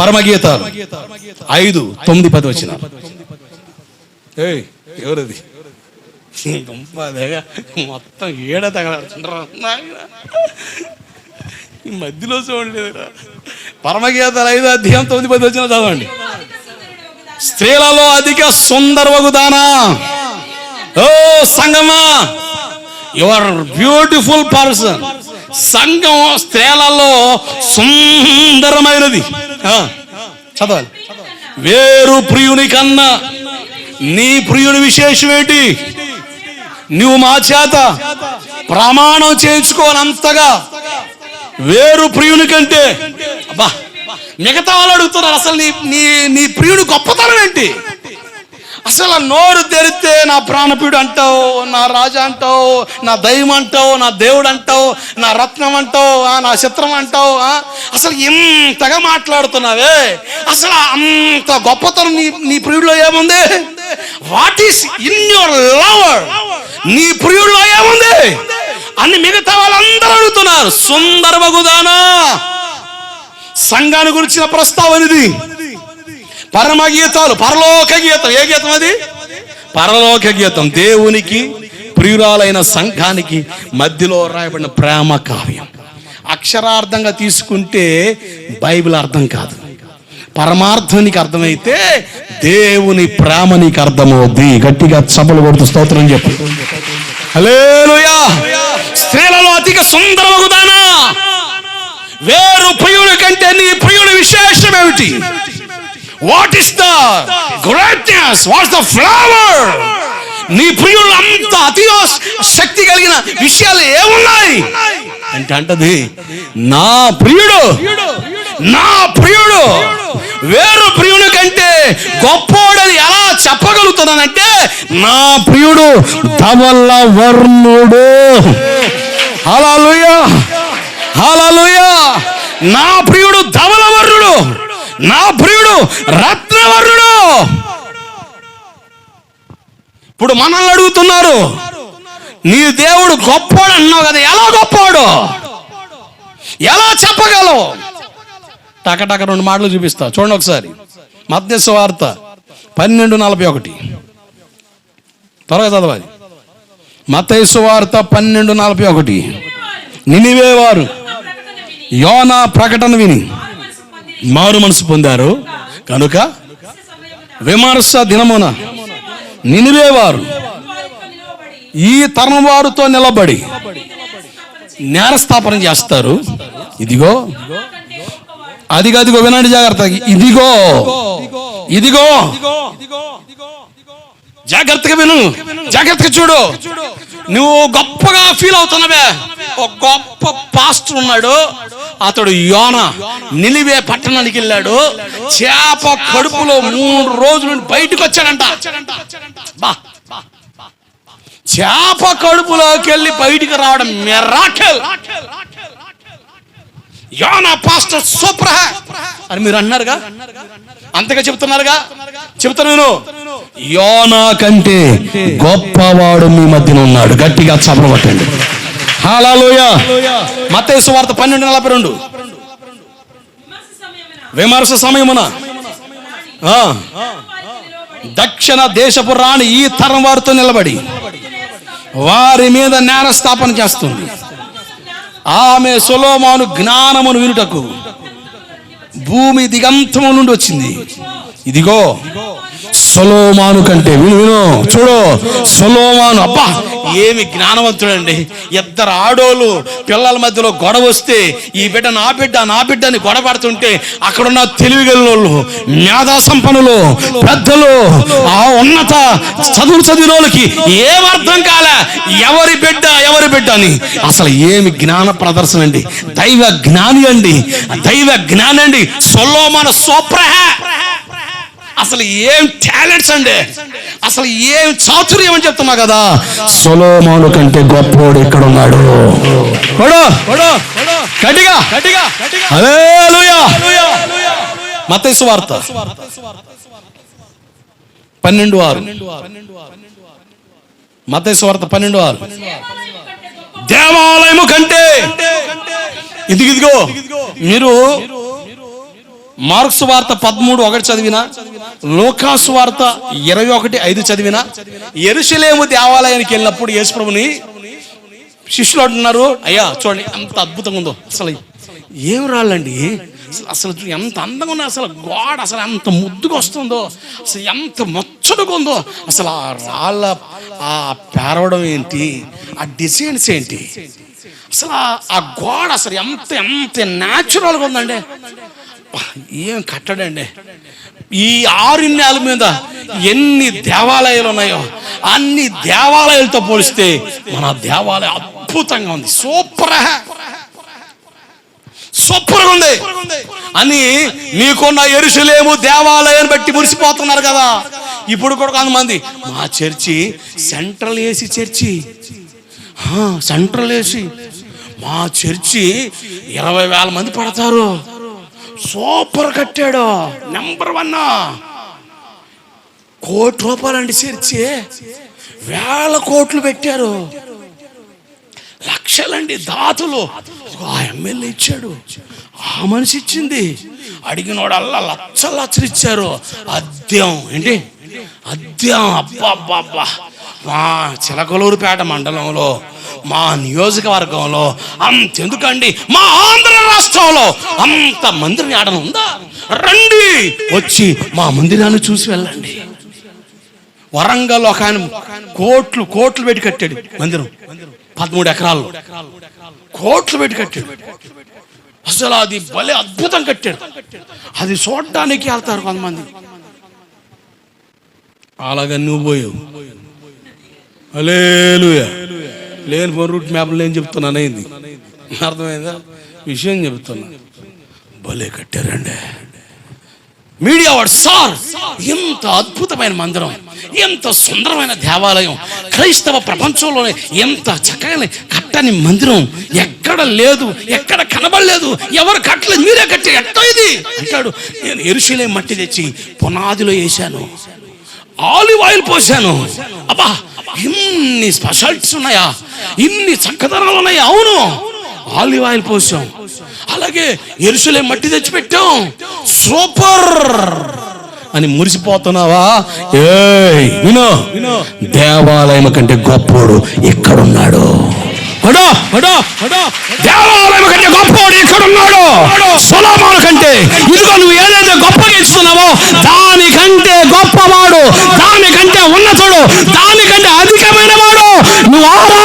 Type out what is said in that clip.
పరమగీతాలు. ఐదు తొమ్మిది పది వచ్చిన. ఏయ్ ఎవరది? మొత్తం ఏడ తగలాడుతుంటారా ఈ మధ్యలో చూడలేదురా పరమగీతాలు ఐదు అధ్యాయం తొమ్మిది పది వచ్చిన చదవండి. స్త్రీలలో అధిక సుందరవగుదానా ఓ సంగమా యువర్ బ్యూటిఫుల్ పర్సన్. సంఘం స్త్రీలలో సుందరమైనది. చదవాలి. వేరు ప్రియుని కన్నా నీ ప్రియుని విశేషం ఏంటి? నువ్వు మా చేత ప్రమాణం చేయించుకోనంతగా వేరు ప్రియుని కంటే అబ్బా మిగతా వాళ్ళు అడుగుతున్నారు అసలు నీ నీ నీ ప్రియుని గొప్పతనం ఏంటి? అసలు నోరు తెరిస్తే నా ప్రాణపీడు అంటావు నా రాజా అంటావు నా దైవం అంటావు నా దేవుడు అంటావు నా రత్నం అంటావు ఆ, నా చిత్రం అంటావు ఆ? అసలు ఇంతగా మాట్లాడుతున్నావే? అసలు అంత గొప్పతనం నీ నీ ప్రియుడిలో ఏముంది? What is in your lover నీ ప్రియుడిలో ఏముంది? అన్ని మిగతా వాళ్ళందరూ అడుగుతున్నారు. సుందర బగుదానా సంఘాన్ని గురించిన ప్రస్తావన ఇది పరమ గీతాలు పరలోక గీతం. ఏ గీతం అది? పరలోక గీతం. దేవునికి ప్రియురాలైన సంఘానికి మధ్యలో రాయబడిన ప్రేమ కావ్యం. అక్షరార్థంగా తీసుకుంటే బైబిల్ అర్థం కాదు. పరమార్థం నీకు అర్థమైతే దేవుని ప్రేమ నీకు అర్థమవుద్ది. గట్టిగా సభలు కొడుతూ స్తోత్రం చెప్పు. హలేలుయా స్త్రీలలో అధిక సుందరమగుదానా వేరు ప్రియుడి కంటే నీ ప్రియుడి విశేషం ఏమిటి? What is the greatness what's the flower నీ ప్రియుడు అంత అతి శక్తి కలిగిన విషయాలు ఏమున్నాయి? అంటే అంటది నా ప్రియుడు నా ప్రియుడు వేరు ప్రియుని కంటే గొప్పోడని ఎలా చెప్పగలుగుతున్నానంటే నా ప్రియుడు ధవల వర్ణుడు. హల్లెలూయా హల్లెలూయా. నా ప్రియుడు ధవల్ నా ప్రియుడు రత్నవర్ణుడు ఇప్పుడు మనల్ని అడుగుతున్నారు నీ దేవుడు గొప్పోడు అన్నావు కదా ఎలా గొప్పోడు? ఎలా చెప్పగలవు? టకటక రెండు మాటలు చూపిస్తా చూడండి ఒకసారి. మధ్యస్థ వార్త పన్నెండు నలభై ఒకటి. త్వరగా చదవాలి. మతైసు వార్త పన్నెండు నలభై ఒకటి. నినివే వారు. యోనా ప్రకటన విని. మారు మనసు పొందారు. కనుక విమర్శ దినమున నినివేవారు ఈ తరం వారితో నిలబడి నేరస్థాపన చేస్తారు. ఇదిగో అదిగో అదిగో వినండి జాగ్రత్త ఇదిగో ఇదిగో జాగ్రత్తగా విను. జాగ్రత్తగా చూడు. నువ్వు గొప్పగా ఫీల్ అవుతున్నావే. ఒక గొప్ప పాస్టర్ ఉన్నాడు. అతడు యోన. నిలివే పట్టణానికి వెళ్ళాడు. చేప కడుపులో మూడు రోజులు నుండి బయటకు వచ్చాడంట. బా. చేప కడుపులోకి వెళ్ళి బయటికి రావడం మెరాకెల్. యోనా పాస్టర్ సూపర్ అని మీరు అన్నారుగా? అంతగా చెప్తున్నారుగా? చెప్తాను నేను. యోనా కంటే గొప్పవాడు మీ మధ్యన ఉన్నాడు. గట్టిగా చపల పట్టండి హాలలోయ మత్తయి వార్త పన్నెండు నలభై రెండు. విమర్శ సమయమున. ఆ, దక్షిణ దేశపు రాణి ఈ తరం వారితో నిలబడి వారి మీద నేరస్థాపన చేస్తుంది. ఆమె సులోమాను జ్ఞానమును వినుటకు భూమి దిగంతము నుండి వచ్చింది. ఇదిగో సొలోమాను కంటే విను విను చూడు సొలోమాను అబ్బా ఏమి జ్ఞానవంతుడండి. ఇద్దరు ఆడోళ్ళు పిల్లల మధ్యలో గొడవ వస్తే ఈ బిడ్డ నా బిడ్డ నా బిడ్డ అని గొడవ పడుతుంటే అక్కడున్న తెలివిగలను మేధా సంపన్నులు పెద్దలు ఆ ఉన్నత చదువు చదివిన వాళ్ళకి ఏం అర్థం కాలే? ఎవరి బిడ్డ ఎవరి బిడ్డ అని. అసలు ఏమి జ్ఞాన ప్రదర్శన అండి దైవ జ్ఞాని అండి. దైవ జ్ఞానండి. అండి సొలోమాన సూప్రహ అసలు ఏం టాలెంట్స్ అండి? అసలు ఏం చాతుర్యం అని చెప్తున్నా కదా? సొలోమాను కంటే గొప్పోడు ఇక్కడ ఉన్నాడు కొడు, గట్టిగా. గట్టిగా హల్లెలూయా వార్త. పన్నెండు ఆరు. మతేసు వార్త పన్నెండు ఆరు. దేవాలయము కంటే. ఇది ఇదిగో. మీరు మార్క్స్ వార్త పదమూడు ఒకటి చదివినా లోకాస్ వార్త ఇరవై ఒకటి ఐదు చదివినా ఎరుసలేము దేవాలయానికి వెళ్ళినప్పుడు యేసుప్రభుని శిష్యులు అంటున్నారు అయ్యా చూడండి ఎంత అద్భుతంగా ఉందో. అసలు ఏం రాళ్ళండి? అసలు అసలు ఎంత అందంగా ఉన్నా అసలు గోడ అసలు ఎంత ముద్దుగా వస్తుందో అసలు ఎంత ముచ్చటగా ఉందో. అసలు ఆ రాళ్ళ ఆ పేరవడం ఏంటి? ఆ డిజైన్స్ ఏంటి? అసలు ఆ- గోడ అసలు ఎంత ఎంత న్యాచురల్గా ఉందండి. ఏం కట్టడండి? ఈ ఆరు నెలల మీద ఎన్ని దేవాలయాలు ఉన్నాయో అన్ని దేవాలయాలతో పోలిస్తే మన దేవాలయం అద్భుతంగా ఉంది. సూపర్ సూపర్ ఉంది. అని మీకున్న ఎరుసలేము దేవాలయాన్ని బట్టి మురిసిపోతున్నారు కదా. ఇప్పుడు కూడా కొంతమంది మా church central AC church. Central AC. మా చర్చి ఇరవై వేల మంది పడతారు. సూపర్ కట్టాడు. నెంబర్ వన్ కోటి రూపాయలండి చర్చి. వేల కోట్లు పెట్టారు. లక్షలండి దాతలు. ఆ ఎమ్మెల్యే ఇచ్చాడు. ఆ మనిషి ఇచ్చింది. అడిగినోడల్లా లచ్చలు లచ్చలు ఇచ్చారు. అద్దెం. ఏంటి? అద్దెం. అబ్బా అబ్బా అబ్బా మా చిలకలూరుపేట మండలంలో మా నియోజకవర్గంలో అంతెందుకండి మా ఆంధ్ర రాష్ట్రంలో అంత మందిరం ఆడన ఉందా? రండి వచ్చి మా మందిరాన్ని చూసి వెళ్ళండి. వరంగల్ ఒక ఆయన కోట్లు కోట్లు పెట్టి కట్టాడు మందిరం. పదమూడు ఎకరాలు కోట్లు పెట్టి కట్టాడు. అసలు అది భలే అద్భుతం కట్టాడు. అది చూడడానికి వెళ్తారు కొంతమంది. అలాగే నువ్వు పోయావు. అలేలుయ లేని ఫోన్ రూట్ మ్యాప్లో ఏం చెప్తున్నాను అయింది. అర్థమైందా? విషయం చెప్తున్నా. భలే కట్టారండి. మీడియా వాడు సార్ ఎంత అద్భుతమైన మందిరం ఎంత సుందరమైన దేవాలయం క్రైస్తవ ప్రపంచంలోనే ఎంత చక్కగా కట్టని మందిరం ఎక్కడ లేదు ఎక్కడ కనబడలేదు ఎవరు కట్టలేదు మీరే కట్టి ఎట్ట ఇది? అంటాడు నేను ఎరుషులే మట్టి తెచ్చి పునాదిలో వేశాను. ఆలివ్ ఆయిల్ పోసాను. అబ్బా ఇన్ని స్పెషాలిటీస్ ఉన్నాయా? ఇన్ని చక్కదనాలు ఉన్నాయా అవును. ఆలివ్ ఆయిల్ పోసాం. అలాగే ఎరుసలే మట్టి తెచ్చి పెట్టాం సూపర్! అని మురిసిపోతున్నావా? ఏయ్ వినో. దేవాలయం కంటే గొప్పోడు ఇక్కడున్నాడు. దేవాలయం కంటే గొప్పోడు ఇక్కడున్నాడు. సులభాల కంటే. ఇదిగో నువ్వు ఏదైతే గొప్పగా ఇస్తున్నావో దానికంటే గొప్పవా? దానికంటే ఉన్నతుడు దానికంటే అధికమైన వాడు నువ్వు ఆరా